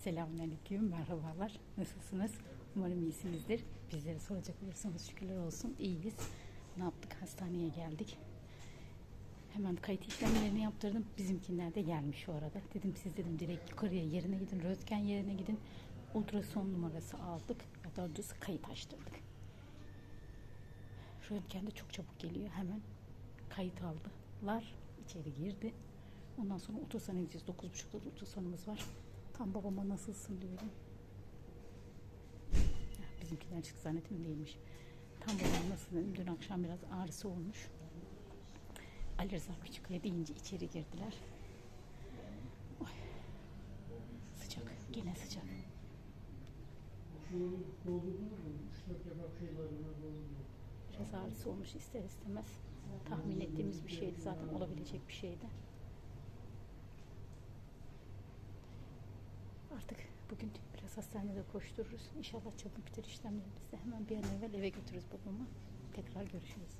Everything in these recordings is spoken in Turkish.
Selamünaleyküm, merhabalar. Nasılsınız? Umarım iyisinizdir. Bizlere soracak olursanız şükürler olsun iyiyiz. Ne yaptık? Hastaneye geldik. Hemen kayıt işlemlerini yaptırdım. Bizimkiler de gelmiş o arada. Dedim siz dedim direkt yukarıya yerine gidin, röntgen yerine gidin. Ultrason numarası aldık. Ya da kayıt açtırdık. Röntgen de çok çabuk geliyor. Hemen kayıt aldılar. içeri girdi. Ondan sonra ultrasona gideceğiz. 9.30'da da ultrasonumuz var. Tam babama nasılsın diyorum. Bizimkiler çık zannettim değilmiş. Tam babam nasıl dedim. Dün akşam biraz ağrısı olmuş. Ali Rıza Küçükaya deyince içeri girdiler. Oy. Sıcak. Gene sıcak. Biraz ağrısı olmuş ister istemez. Tahmin ettiğimiz bir şeydi zaten olabilecek bir şeydi. Artık bugün biraz hastanede koştururuz. İnşallah çabuk biter işlemlerimizi hemen bir an evvel eve götürürüz babamı. Tekrar görüşürüz.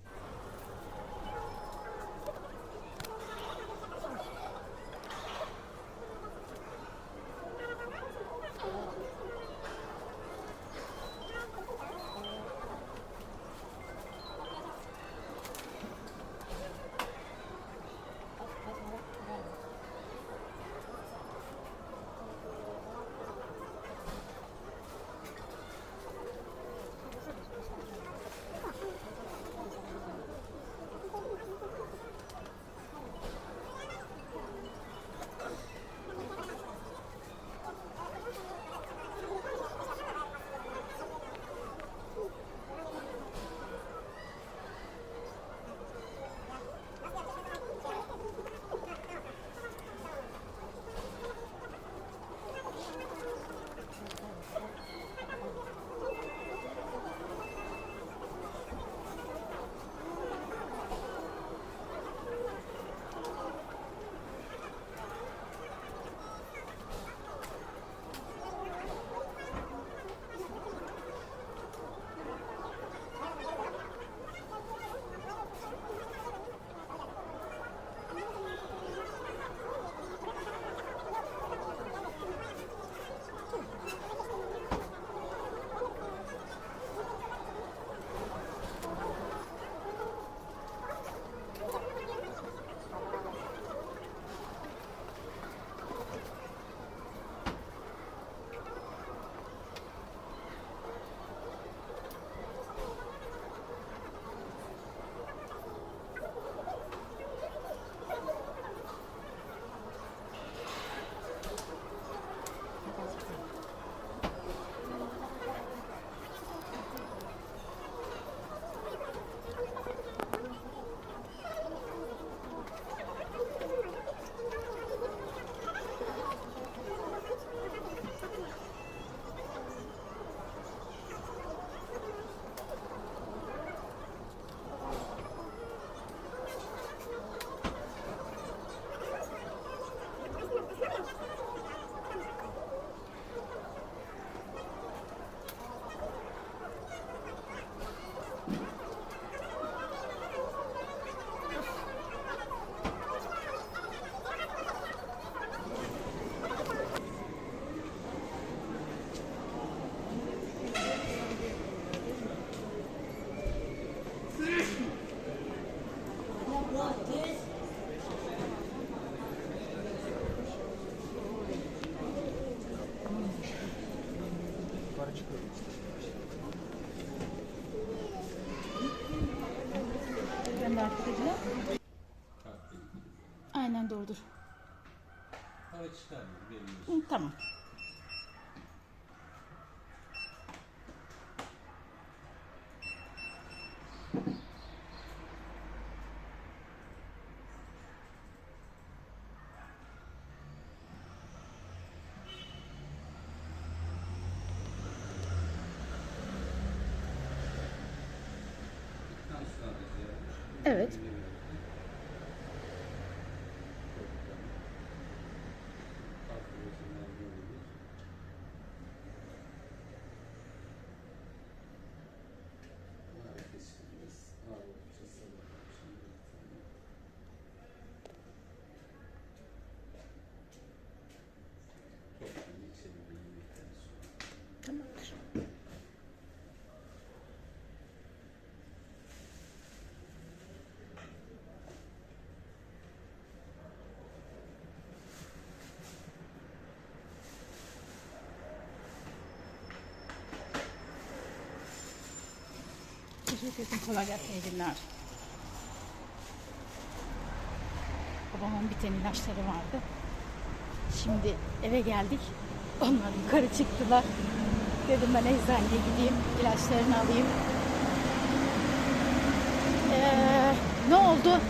Çıkarmıyor belli. Hı, tamam. Evet. Ederim. Kolay gelsin. İyi günler. Babamın biten ilaçları vardı. Şimdi eve geldik. Onlar yukarı çıktılar. Dedim ben eczaneye gideyim. ilaçlarını alayım. Ee, ne oldu?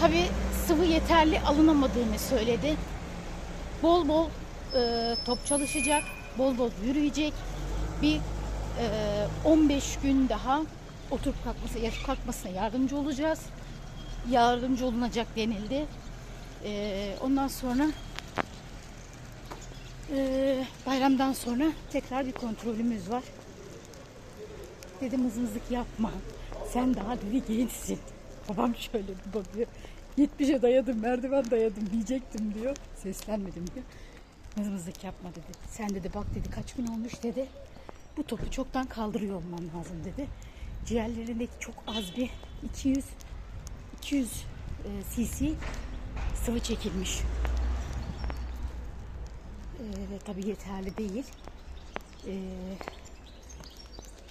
Tabii sıvı yeterli alınamadığını söyledi. Bol bol e, top çalışacak. Bol bol yürüyecek. Bir 15 gün daha oturup kalkması, yatıp kalkmasına yardımcı olacağız. Yardımcı olunacak denildi. E, ondan sonra e, bayramdan sonra tekrar bir kontrolümüz var. Dedim hızımızlık yapma. Sen daha dedi gençsin. Babam şöyle bir bakıyor. 70'e dayadım, merdiven dayadım diyecektim diyor. Seslenmedim diyor. Mızmızlık yapma dedi. Sen dedi bak dedi kaç gün olmuş dedi. Bu topu çoktan kaldırıyor olman lazım dedi. Ciğerlerindeki çok az bir 200 200 e, cc sıvı çekilmiş. E, tabii yeterli değil. E,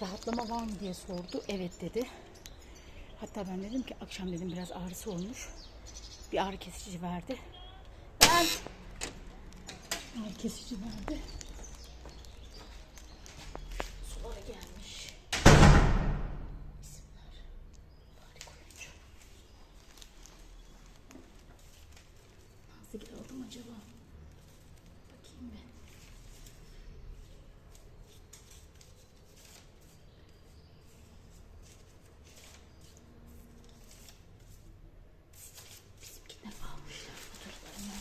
rahatlama var mı diye sordu. Evet dedi. Hatta ben dedim ki akşam dedim biraz ağrısı olmuş. Bir ağrı kesici verdi. Ben ağrı kesici verdi. Sulara gelmiş. İsimler. Bari koyunca. Nasıl gir aldım acaba? Bakayım bir. Bizimkinden almışlar fotoğraflarını.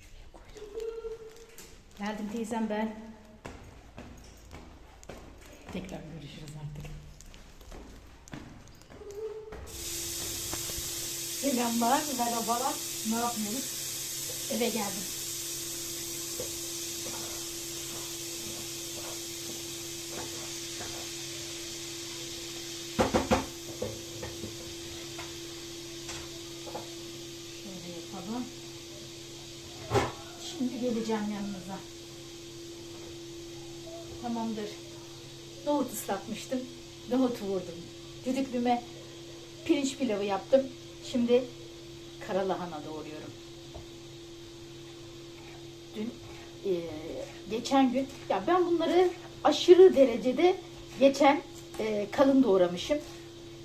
Şuraya koydum. Geldim teyzem ben. Tekrar görüşürüz artık. Selamlar, merhabalar. Ne yapıyoruz? Eve geldim. Şöyle yapalım. Şimdi geleceğim yanınıza. Tamamdır. Nohut ıslatmıştım. Nohutu vurdum. Düdüklüme pirinç pilavı yaptım. Şimdi karalahana doğruyorum. Dün e, geçen gün ya ben bunları aşırı derecede geçen e, kalın doğramışım.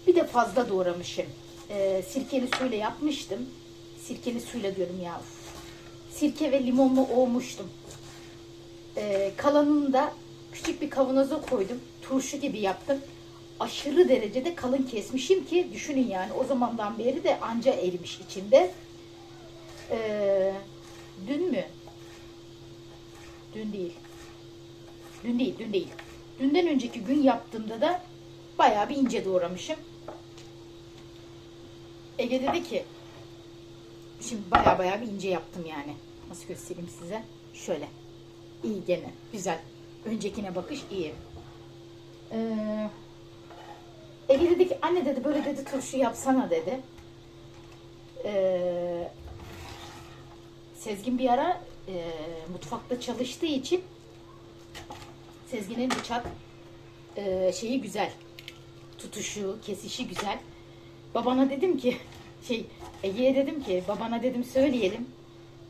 Bir de fazla doğramışım. E, sirkeli suyla yapmıştım. Sirkeli suyla diyorum ya. Sirke ve limonla ovmuştum. E, kalanını da küçük bir kavanoza koydum. Turşu gibi yaptım. Aşırı derecede kalın kesmişim ki düşünün yani o zamandan beri de anca erimiş içinde. E, dün mü? Dün değil. Dün değil, dün değil. Dünden önceki gün yaptığımda da bayağı bir ince doğramışım. Ege dedi ki şimdi bayağı bayağı bir ince yaptım yani. Nasıl göstereyim size? Şöyle. İyi gene. Güzel. Öncekine bakış iyi. Ee, Ege dedi ki anne dedi böyle dedi turşu yapsana dedi. Ee, Sezgin bir ara e, mutfakta çalıştığı için Sezgin'in bıçak e, şeyi güzel. Tutuşu, kesişi güzel. Babana dedim ki şey Ege'ye dedim ki babana dedim söyleyelim.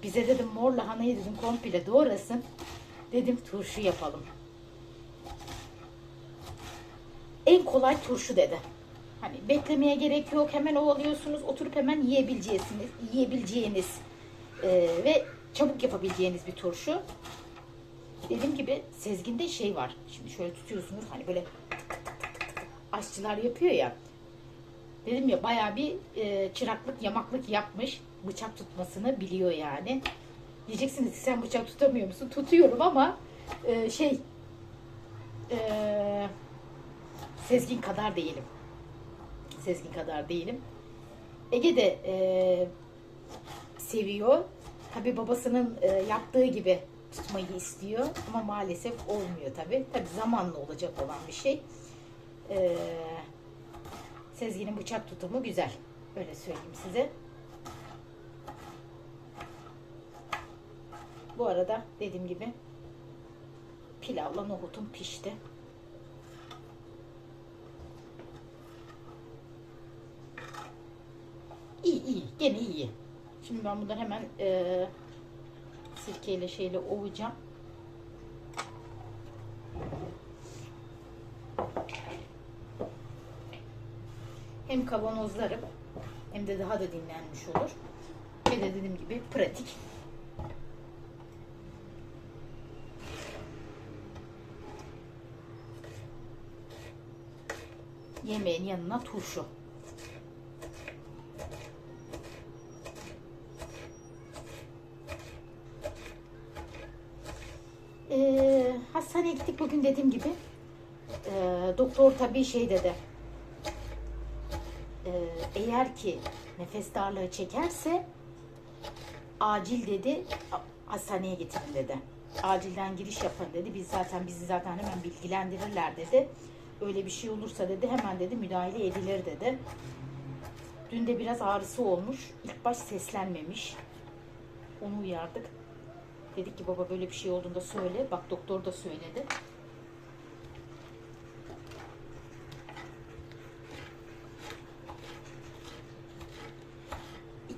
Bize dedim mor lahanayı dedim komple doğrasın. Dedim turşu yapalım. En kolay turşu dedi. Hani beklemeye gerek yok. Hemen ovalıyorsunuz. Oturup hemen yiyebileceğiniz, yiyebileceğiniz e, ve çabuk yapabileceğiniz bir turşu. Dediğim gibi Sezgin'de şey var. Şimdi şöyle tutuyorsunuz hani böyle aşçılar yapıyor ya. Dedim ya bayağı bir e, çıraklık yamaklık yapmış. Bıçak tutmasını biliyor yani. Diyeceksiniz sen bıçak tutamıyor musun? Tutuyorum ama e, şey e, Sezgin kadar değilim. Sezgin kadar değilim. Ege de e, seviyor. Tabi babasının e, yaptığı gibi tutmayı istiyor ama maalesef olmuyor tabi. Tabi zamanla olacak olan bir şey. E, Sezgin'in bıçak tutumu güzel. Öyle söyleyeyim size. Bu arada dediğim gibi pilavla nohutum pişti. İyi iyi. Gene iyi. Şimdi ben bunları hemen e, sirkeyle şeyle ovacağım. Hem kavanozlarım hem de daha da dinlenmiş olur. Ve de dediğim gibi pratik. Yemeğin yanına turşu. Ee, hastaneye gittik bugün dediğim gibi. Ee, doktor tabii şey dedi. Ee, eğer ki nefes darlığı çekerse acil dedi hastaneye getirin dedi. Acilden giriş yapın dedi. Biz zaten bizi zaten hemen bilgilendirirler dedi. Öyle bir şey olursa dedi hemen dedi müdahale edilir dedi. Dün de biraz ağrısı olmuş. İlk baş seslenmemiş. Onu uyardık. Dedik ki baba böyle bir şey olduğunda söyle. Bak doktor da söyledi.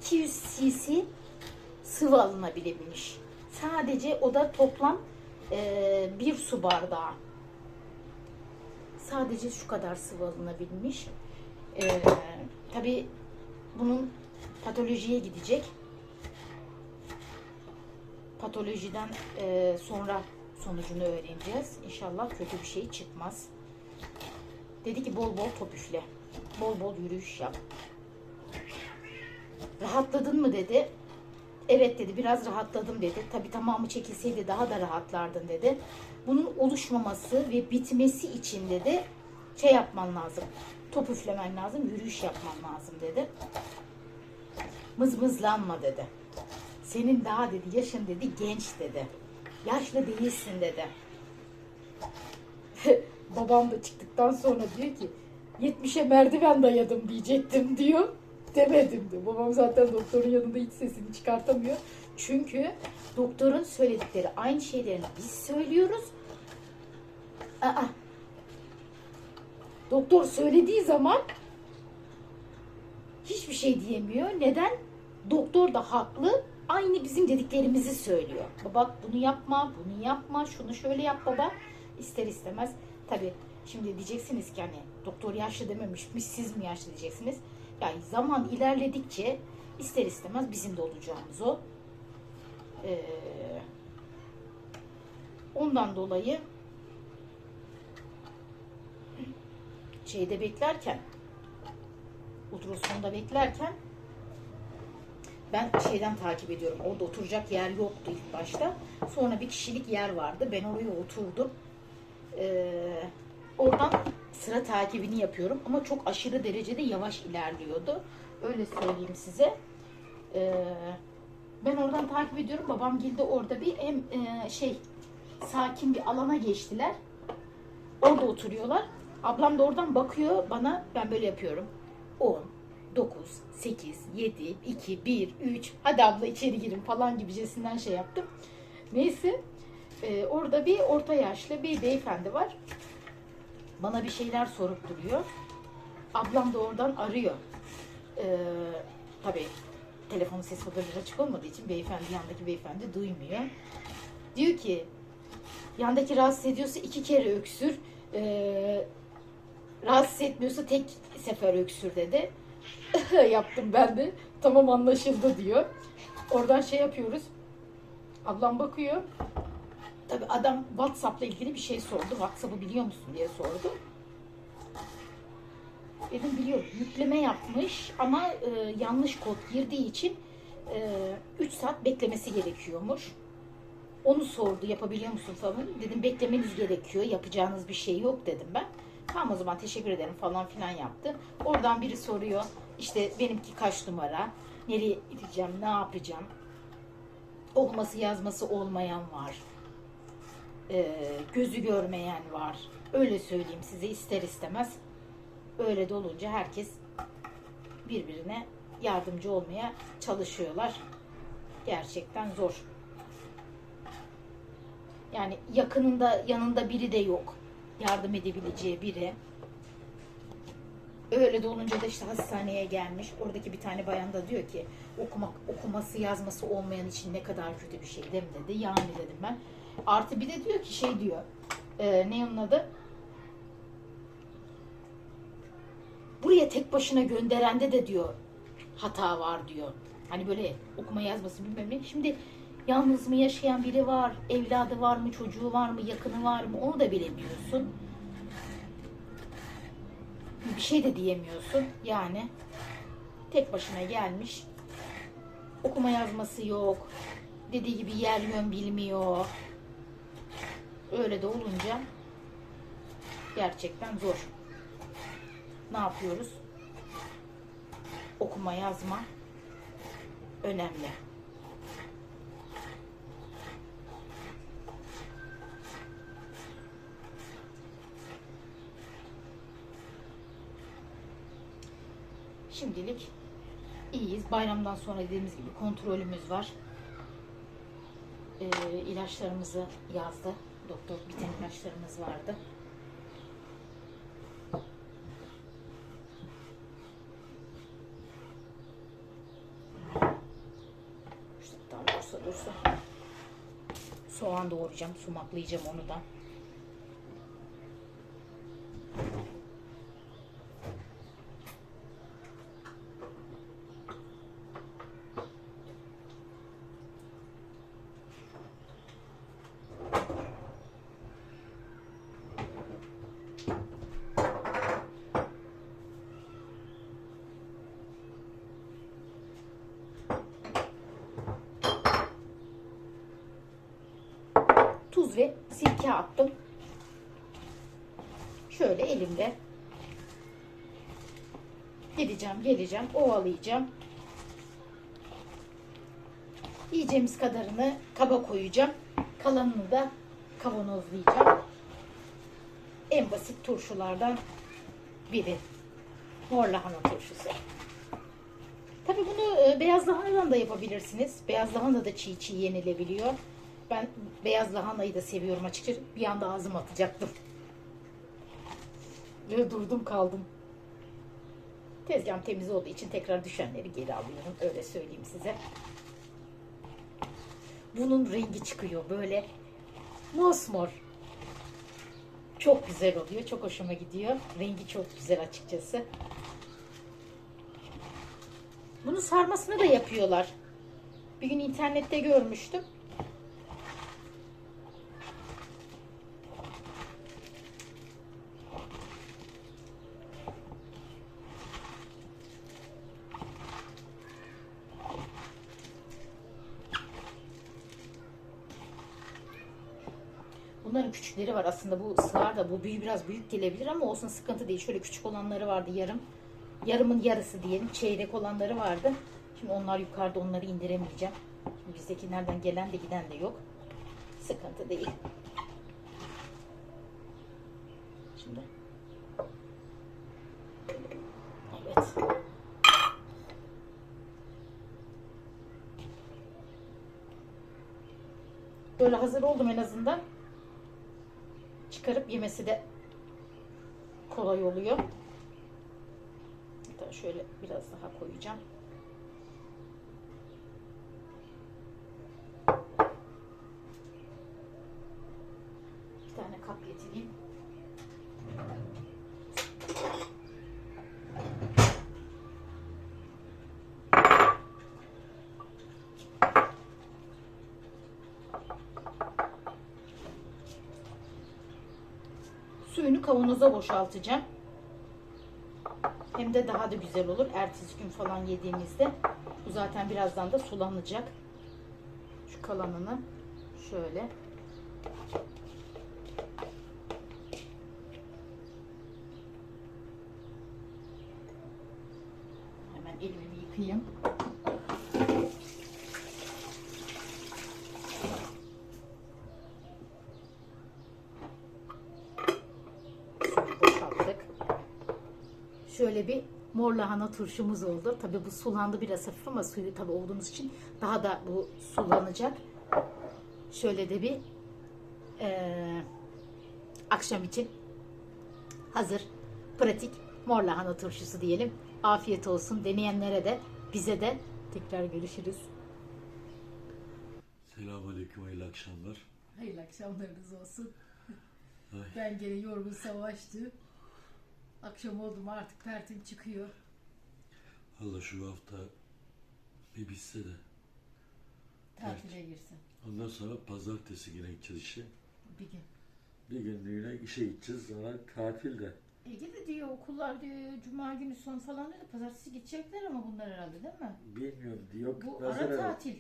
...200 cc sıvı alınabilmiş. Sadece o da toplam eee, bir su bardağı. Sadece şu kadar sıvı alınabilmiş. Eee Tabi bunun patolojiye gidecek. Patolojiden eee, sonra sonucunu öğreneceğiz. İnşallah kötü bir şey çıkmaz. Dedi ki bol bol top üfle. Bol bol yürüyüş yap. Rahatladın mı dedi. Evet dedi biraz rahatladım dedi. Tabi tamamı çekilseydi daha da rahatlardın dedi. Bunun oluşmaması ve bitmesi için dedi şey yapman lazım. Top üflemen lazım, yürüyüş yapman lazım dedi. Mızmızlanma dedi. Senin daha dedi yaşın dedi genç dedi. Yaşlı değilsin dedi. Babam da çıktıktan sonra diyor ki 70'e merdiven dayadım diyecektim diyor. Demedim diyor. Babam zaten doktorun yanında hiç sesini çıkartamıyor. Çünkü doktorun söyledikleri aynı şeylerini biz söylüyoruz. Aa, doktor söylediği zaman hiçbir şey diyemiyor. Neden? Doktor da haklı. Aynı bizim dediklerimizi söylüyor. Baba bunu yapma, bunu yapma, şunu şöyle yap baba. İster istemez. Tabi şimdi diyeceksiniz ki hani doktor yaşlı dememişmiş, siz mi yaşlı diyeceksiniz. Yani zaman ilerledikçe ister istemez bizim de olacağımız o. Ee, ondan dolayı şeyde beklerken ultrasonda beklerken ben şeyden takip ediyorum. Orada oturacak yer yoktu ilk başta. Sonra bir kişilik yer vardı. Ben oraya oturdum. Ee, oradan sıra takibini yapıyorum. Ama çok aşırı derecede yavaş ilerliyordu. Öyle söyleyeyim size. Ee, ben oradan takip ediyorum. Babam de orada bir hem e, şey sakin bir alana geçtiler. Orada oturuyorlar. Ablam da oradan bakıyor bana. Ben böyle yapıyorum. 10, 9, 8, 7, 2, 1, 3. Hadi abla içeri girin falan gibicesinden şey yaptım. Neyse. e, orada bir orta yaşlı bir beyefendi var. Bana bir şeyler sorup duruyor. Ablam da oradan arıyor. Ee, tabii telefonun ses hoparlörü açık olmadığı için beyefendi yandaki beyefendi duymuyor. Diyor ki yandaki rahatsız ediyorsa iki kere öksür. Ee, rahatsız etmiyorsa tek sefer öksür dedi. Yaptım ben de. Tamam anlaşıldı diyor. Oradan şey yapıyoruz. Ablam bakıyor. Tabi adam WhatsApp'la ilgili bir şey sordu. WhatsApp'ı biliyor musun diye sordu. Dedim biliyorum. Yükleme yapmış ama e, yanlış kod girdiği için 3 saat beklemesi gerekiyormuş. Onu sordu yapabiliyor musun falan. Dedim beklemeniz gerekiyor. Yapacağınız bir şey yok dedim ben. Tamam o zaman teşekkür ederim falan filan yaptı. Oradan biri soruyor. İşte benimki kaç numara? Nereye gideceğim? Ne yapacağım? Okuması yazması olmayan var. Ee, gözü görmeyen var. Öyle söyleyeyim size ister istemez. Öyle de olunca herkes birbirine yardımcı olmaya çalışıyorlar. Gerçekten zor. Yani yakınında yanında biri de yok. Yardım edebileceği biri. Öyle de olunca da işte hastaneye gelmiş. Oradaki bir tane bayan da diyor ki okumak, okuması yazması olmayan için ne kadar kötü bir şey değil mi dedi. Yani dedim ben. Artı bir de diyor ki şey diyor. E, ne onun adı? Buraya tek başına gönderende de diyor hata var diyor. Hani böyle okuma yazması bilmem ne. Şimdi yalnız mı yaşayan biri var, evladı var mı, çocuğu var mı, yakını var mı onu da bilemiyorsun. Bir şey de diyemiyorsun. Yani tek başına gelmiş. Okuma yazması yok. Dediği gibi yer yön bilmiyor. Öyle de olunca gerçekten zor. Ne yapıyoruz? Okuma yazma önemli. Şimdilik iyiyiz. Bayramdan sonra dediğimiz gibi kontrolümüz var. Ee, ilaçlarımızı yazdı. Doktor biten ilaçlarımız vardı. Dursa dursa. Soğan doğrayacağım, sumaklayacağım onu da. tuz ve sirke attım. Şöyle elimde geleceğim, ovalayacağım. Yiyeceğimiz kadarını kaba koyacağım. Kalanını da kavanozlayacağım. En basit turşulardan biri. Mor lahana turşusu. Tabii bunu e, beyaz lahanadan da yapabilirsiniz. Beyaz lahana da çiğ çiğ yenilebiliyor. Ben beyaz lahanayı da seviyorum açıkçası. Bir anda ağzıma atacaktım. Ve durdum kaldım. Tezgahım temiz olduğu için tekrar düşenleri geri alıyorum. Öyle söyleyeyim size. Bunun rengi çıkıyor böyle mosmor. Çok güzel oluyor. Çok hoşuma gidiyor. Rengi çok güzel açıkçası. Bunun sarmasını da yapıyorlar. Bir gün internette görmüştüm. Aslında bu sığar da bu büyü biraz büyük gelebilir ama olsun sıkıntı değil. Şöyle küçük olanları vardı yarım. Yarımın yarısı diyelim çeyrek olanları vardı. Şimdi onlar yukarıda onları indiremeyeceğim. Şimdi bizdekilerden gelen de giden de yok. Sıkıntı değil. Şimdi. Evet. Böyle hazır oldum en azından. Çıkarıp yemesi de kolay oluyor. Hatta şöyle biraz daha koyacağım. Bir tane kap getireyim. Suyunu kavanoza boşaltacağım. Hem de daha da güzel olur. Ertesi gün falan yediğimizde. Bu zaten birazdan da sulanacak. Şu kalanını şöyle. Hemen elimi yıkayayım. Suyu boşalttık. Şöyle bir mor lahana turşumuz oldu. Tabii bu sulandı biraz hafif ama suyu tabii olduğumuz için daha da bu sulanacak. Şöyle de bir eee, akşam için hazır, pratik Mor lahana turşusu diyelim. Afiyet olsun. Deneyenlere de bize de tekrar görüşürüz. Selamünaleyküm, hayırlı akşamlar. Hayırlı akşamlarınız olsun. Ay. Ben gene yorgun savaştı. Akşam oldu mu artık pertim çıkıyor. Allah şu hafta bir bitse de. Tatile girsin. Ondan sonra pazartesi yine gideceğiz işe. Bir gün. Bir günlüğüne işe gideceğiz, sonra tatil de. Ege de diyor okullar diyor cuma günü son falan diyor da pazartesi gidecekler ama bunlar herhalde değil mi? Bilmiyorum, yok Bu ara herhalde. tatil.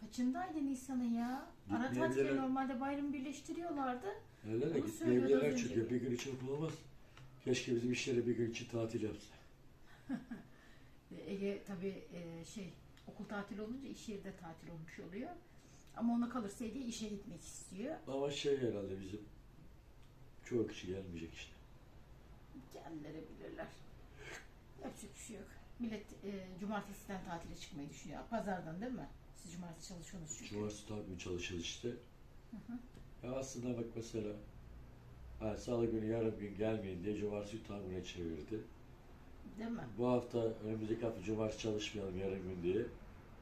Kaçındaydı Nisan'ın ya? Ara tatile normalde bayramı birleştiriyorlardı. Öyle de gitmeyebilirler çünkü bir gün için yapılamaz. Keşke bizim işleri bir gün için tatil yapsa. E, Ege tabii e, şey okul tatili olunca iş yeri de tatil olmuş oluyor. Ama ona kalırsa Ege işe gitmek istiyor. Ama şey herhalde bizim çoğu kişi gelmeyecek işte. Kendileri bilirler. Yapacak bir şey yok. Millet e, cumartesiden tatile çıkmayı düşünüyor. Pazardan değil mi? Siz cumartesi çalışıyorsunuz çünkü. Cumartesi tabii çalışırız işte. Ya aslında bak mesela ha, salı günü yarın gün gelmeyin diye cumartesi tam çevirdi. Değil mi? Bu hafta önümüzdeki hafta cumartesi çalışmayalım yarın gün diye.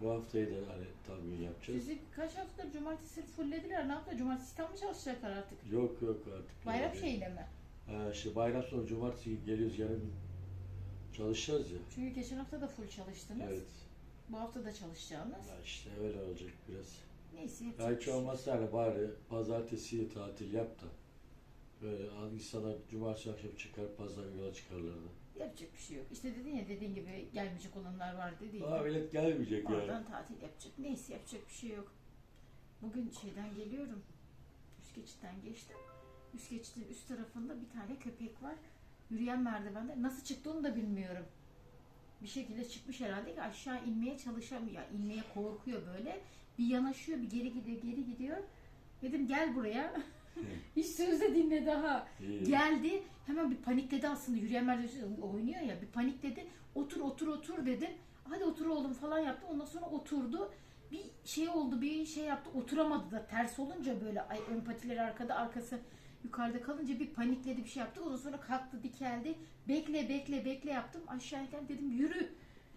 Bu haftayı da hani tam gün yapacağız. Sizi kaç haftadır cumartesi fullediler. Ne yaptılar? Cumartesi tam mı çalışacaklar artık? Yok yok artık. Bayram yani. şeyiyle mi? Ha, işte bayram sonra cumartesi geliyoruz yarın gün çalışacağız ya. Çünkü geçen hafta da full çalıştınız. Evet. Bu hafta da çalışacağınız. Ya işte öyle olacak biraz. Neyse yapacak Belki şey olmazsa hani bari pazartesi tatil yap da. Böyle an- insanlar cumartesi akşam çıkar pazar yola çıkarlardı. Yapacak bir şey yok. İşte dedin ya dediğin gibi gelmeyecek olanlar var dediğin gibi. millet gelmeyecek yani. Oradan tatil yapacak. Neyse yapacak bir şey yok. Bugün şeyden geliyorum. Üst geçitten geçtim. Üst geçitin üst tarafında bir tane köpek var. Yürüyen merdivende. Nasıl çıktığını da bilmiyorum. Bir şekilde çıkmış herhalde ki aşağı inmeye çalışamıyor. İnmeye korkuyor böyle. Bir yanaşıyor, bir geri gidiyor, geri gidiyor. Dedim gel buraya. Hiç söz de dinle daha. İyi. Geldi hemen bir panikledi aslında. Yürüyen merdiven oynuyor ya bir panikledi. Otur otur otur dedim hadi otur oğlum falan yaptı. Ondan sonra oturdu. Bir şey oldu bir şey yaptı. Oturamadı da. Ters olunca böyle ay, ön patileri arkada arkası yukarıda kalınca bir panikledi bir şey yaptı. Ondan sonra kalktı dikeldi. Bekle bekle bekle yaptım. Aşağıya dedim yürü.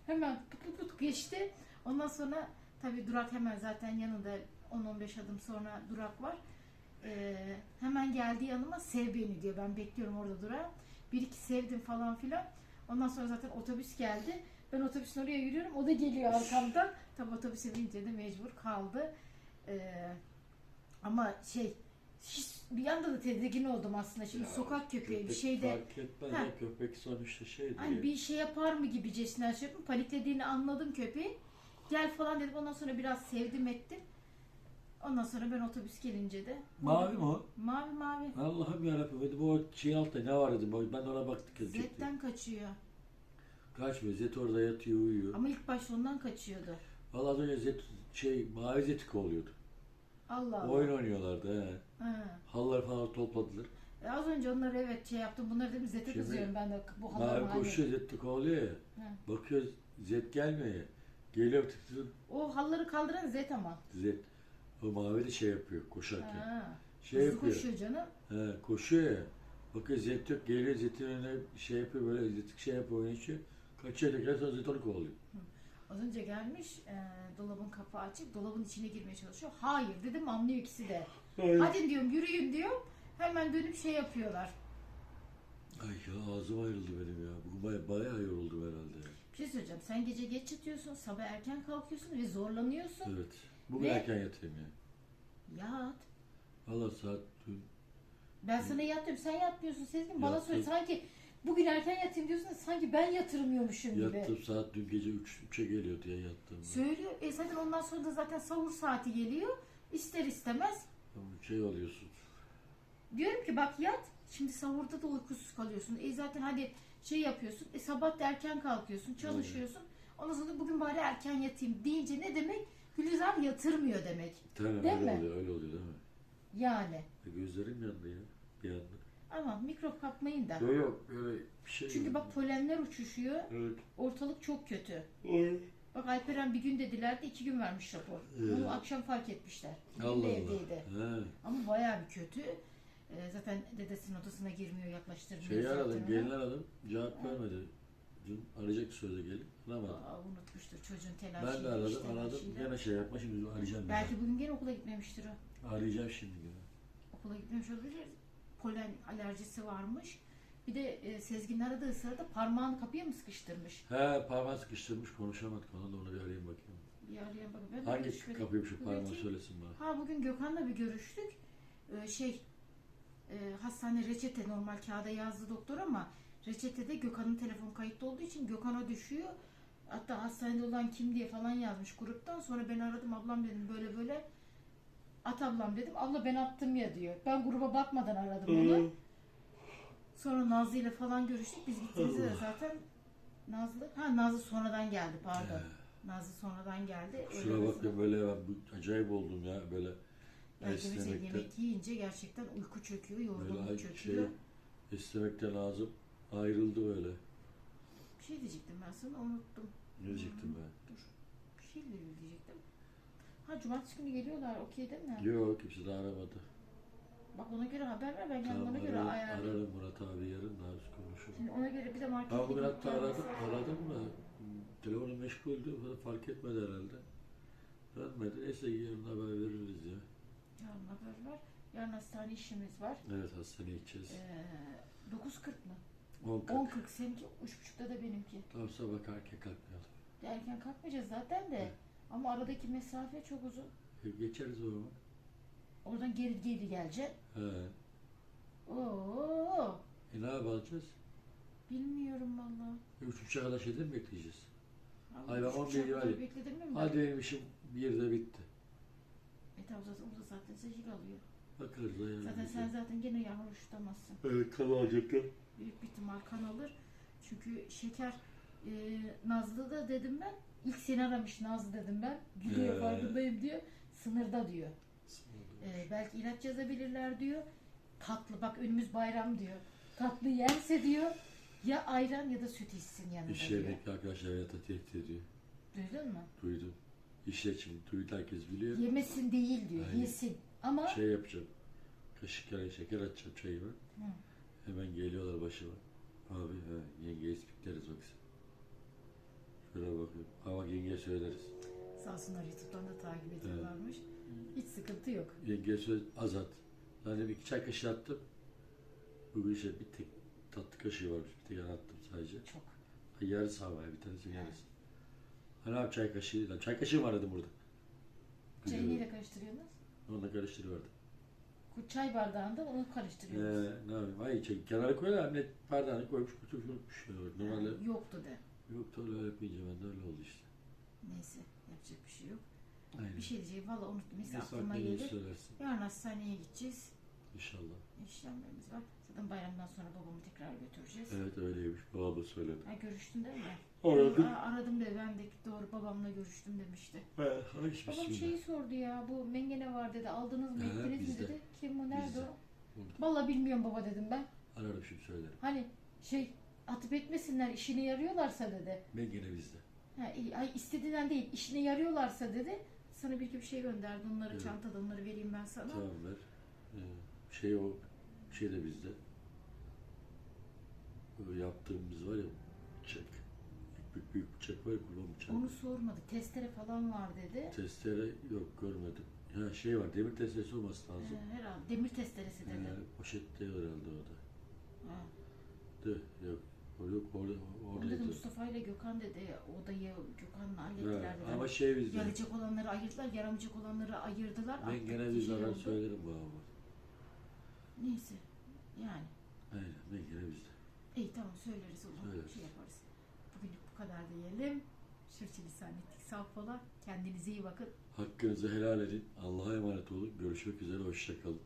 Hemen put put geçti. Ondan sonra tabii durak hemen zaten yanında. 10-15 adım sonra durak var ee, hemen geldi yanıma sev beni diyor. Ben bekliyorum orada durağı. Bir iki sevdim falan filan. Ondan sonra zaten otobüs geldi. Ben otobüsün oraya yürüyorum. O da geliyor arkamdan. Tabii otobüse binince de mecbur kaldı. Ee, ama şey hiç, bir yanda da tedirgin oldum aslında. Şimdi Ya, sokak köpeği bir Köpek şeyde Fark etmez Ha. ya köpek sonuçta şeydir hani bir şey yapar mı gibicesinden şey yaptım. Paniklediğini anladım köpeği. Gel falan dedim. Ondan sonra biraz sevdim ettim. Ondan sonra ben otobüs gelince de Mavi mi o? Mavi mavi. Allah'ım yarabbim dedim o şeyin altta ne var dedim. Ben ona baktık. köpekte. Zetten kaçıyor. Kaçmıyor. Zet orada yatıyor uyuyor. Ama ilk başta ondan kaçıyordu. Vallahi az önce Zet şey mavi Zeti kovalıyordu. Allah Allah. Oyun oynuyorlardı he. Ha. Halıları falan topladılar. E az önce onları evet şey yaptım. Bunları dedim Zete Şimdi kızıyorum ben de bu Mavi halam hali. koşuyor Zet de kovalıyor ya. He. Bakıyor Zet gelmiyor ya. Geliyor tık tık O halları kaldıran Zet ama. Zet. O mavi de şey yapıyor koşarken. Ha. Şey Hızlı yapıyor. koşuyor canım. He, koşuyor ya. Bakıyor Zet yok geliyor Zet'in önüne şey yapıyor böyle Zet şey yapıyor içiyor. Kaçıyor tekrar sonra Zet onu kovalıyor. Az önce gelmiş e, dolabın kapağı açık. Dolabın içine girmeye çalışıyor. Hayır dedim anlıyor ikisi de. Hadi diyorum yürüyün diyorum. Hemen dönüp şey yapıyorlar. Ay ya ağzım ayrıldı benim ya. Bugün baya, bayağı yoruldum herhalde. Bir şey söyleyeceğim. Sen gece geç yatıyorsun. Sabah erken kalkıyorsun ve zorlanıyorsun. Evet. Bugün Ve- erken yatayım ya. Yat. Valla saat dün Ben sana yat diyorum. Sen yatmıyorsun Sezgin. Bana Yattım. söyle. Sanki bugün erken yatayım diyorsun. da Sanki ben yatırmıyormuşum gibi. yattım saat dün gece 3 3'e geliyordu ya yattım. Söylüyor. E zaten ondan sonra da zaten sahur saati geliyor. İster istemez. Ama Şey oluyorsun. Diyorum ki bak yat. Şimdi sahurda da uykusuz kalıyorsun. E zaten hadi şey yapıyorsun. E sabah da erken kalkıyorsun. Çalışıyorsun. Ondan sonra da bugün bari erken yatayım deyince ne demek? Gülizar yatırmıyor demek. Tabii Değil öyle mi? oluyor öyle oluyor değil mi? Yani. E, gözlerim yandı ya bir anda. Ama mikrop kapmayın da. Yok yok öyle bir şey Çünkü yok. bak polenler uçuşuyor. Evet. Ortalık çok kötü. Evet. Bak Alperen bir gün dediler de iki gün vermiş rapor. Evet. Onu akşam fark etmişler. Allah Allah. evdeydi. He. Ama bayağı bir kötü. Ee, zaten dedesinin odasına girmiyor, yaklaştırmıyor. Şeyi aradım, zaten gelin ona. aradım. Cevap vermedi. Dün arayacak sözü gelip aramadı. Aa, unutmuştur çocuğun telaşıyla. Ben de aradım, aradım. telaşıyla. Gene şey yapma şimdi arayacağım. Belki bir bugün gene okula gitmemiştir o. Arayacağım şimdi gene. Okula gitmemiş olabilir. Polen alerjisi varmış. Bir de e, Sezgin aradığı sırada parmağını kapıya mı sıkıştırmış? He parmağı sıkıştırmış konuşamadık ona da onu bir arayayım bakayım. Bir arayayım bakayım. Ben Hangi görüşmedim. kapıymış şu parmağı söylesin bana. Ha bugün Gökhan'la bir görüştük. Ee, şey e, hastane reçete normal kağıda yazdı doktor ama reçetede Gökhan'ın telefon kayıtlı olduğu için Gökhan'a düşüyor. Hatta hastanede olan kim diye falan yazmış gruptan. Sonra ben aradım ablam dedim böyle böyle. At ablam dedim. Abla ben attım ya diyor. Ben gruba bakmadan aradım onu. Sonra Nazlı ile falan görüştük. Biz gittiğimizde de zaten Nazlı, ha Nazlı sonradan geldi pardon. Nazlı sonradan geldi. Kusura Öyle bakma böyle bu- acayip oldum ya böyle mesela esnemekten. yemek yiyince gerçekten uyku çöküyor, yorgunluk Böyle çöküyor. şey esnemekten ağzım ayrıldı böyle. Bir şey diyecektim ben sana unuttum. Ne diyecektim ben? Dur. Bir şey diyecektim. Ha cumartesi günü geliyorlar okey değil mi? Yok kimse de aramadı. Bak ona göre haber ver ben Tamam ona göre ararım, ayarlayayım. ararım Murat abi yarın daha biz konuşuruz. Şimdi ona göre bir de markete gidip hatta gelmesi- aradım, aradım da telefonu meşguldü, fark etmedi herhalde. Dönmedi. Neyse yarın haber veririz ya. Yarın haber ver. Yarın hastane işimiz var. Evet hastaneye gideceğiz. Ee, 9.40 mı? 10 40. 10.40 seninki, 3.30'da da benimki. Tam sabah erken kalkmayalım. Erken kalkmayacağız zaten de. Evet. Ama aradaki mesafe çok uzun. E, Geçeriz o zaman. Oradan geri geri geleceksin. He. Oo, E ne yapacağız? bilmiyorum valla. E, Üç buçuğa kadar şeyde mi bekleyeceğiz? Ay ben şu 11 şartları var ya. Bekledim mi? Hadi benim işim bir yerde bitti. E tamam zaten o da zaten sıcak alıyor. Bakarız da yani. Zaten sen zaten gene yağmur tutamazsın. Evet alacaklar. Büyük bir ihtimal kan alır. Çünkü şeker e, Nazlı da dedim ben. İlk seni aramış Nazlı dedim ben. Gülüyor Ee. farkındayım diyor. Sınırda diyor. E, belki ilaç yazabilirler diyor. Tatlı bak önümüz bayram diyor. Tatlı yerse diyor ya ayran ya da süt içsin yanında İş diyor. yerindeki arkadaşlar hayata tehdit ediyor. Duydun mu? Duydum. İşte şimdi duydu herkes biliyor. Yemesin değil diyor. Aynen. Yesin. Ama Şey yapacağım. Kaşık kere şeker atacağım çayıma. Hı. Hemen geliyorlar başıma. Abi he, yengeye spikleriz bak sen. Şöyle bakıyorum. Ama yengeye söyleriz. sağ olsunlar YouTube'dan da takip ediyorlarmış. Hiç sıkıntı yok. Yengeye söyle az at. Yani bir iki çay kaşığı attım. Bugün işte bir tek tatlı kaşığı varmış. Bir tek attım sadece. Çok. Ha, Yarısı havaya bir tanesi yarısı. Hani abi çay kaşığı. Lan çay kaşığı mı aradım burada? Çayı neyle karıştırıyorsunuz? Onunla karıştırıverdim. Çay bardağında onu Ee, karıştırıyorsunuz. ne yapayım? Ay çay, kenara koyuyorlar. Hem de bardağını koymuş götürmüş. Normalde Yoktu de. yok da öyle yapınca ben de öyle oldu işte. Neyse yapacak bir şey yok. Aynen. Bir şey diyeceğim valla unuttum. Neyse Neyse aklıma aklına gelir. söylersin. Yarın hastaneye gideceğiz. İnşallah. İşlemlerimiz var. Zaten bayramdan sonra babamı tekrar götüreceğiz. Evet öyleymiş. Babam da söyledi. Ha, görüştün değil mi? Aradım. Aa, aradım de ben de doğru babamla görüştüm demişti. He, hangi Babam bismillah. şeyi sordu ya bu mengene var dedi aldınız mı He, ettiniz mi bizde. dedi. Kim o nerede Bizde. o? Valla bilmiyorum baba dedim ben. Ararım şimdi söylerim. Hani şey atıp etmesinler işine yarıyorlarsa dedi. Ben gene bizde. Ha, iyi, ay istediğinden değil işine yarıyorlarsa dedi. Sana bir iki bir şey gönderdi onları Evet. çantada onları vereyim ben sana. Tamam ver. Ee, şey o şey de bizde. O yaptığımız var ya bıçak. Büyük büyük bıçak var ya kullan bıçak. Onu sormadı. Testere falan var dedi. Testere yok görmedim. Ha şey var demir testeresi olması lazım. Ee, herhalde demir testeresi dedi. Ee, poşette herhalde o da. Ha. De, yok. O yok orada Onu dedi oradaydı. Mustafa ile Gökhan dedi odayı Gökhan'la Ha, hallettiler dedi. ama şey bizde. Yarayacak olanları ayırdılar, yaramayacak olanları ayırdılar. Ben Artık gene bir şey arar oldu. söylerim babama. Neyse. Yani. Aynen ben gene bizde. İyi tamam söyleriz o zaman. Söyleriz. Şey yaparız. Kadar diyelim. Sürçülisan ettik. Sağ. Kendinize iyi bakın. Hakkınızı helal edin. Allah'a emanet olun. Görüşmek üzere. Hoşçakalın.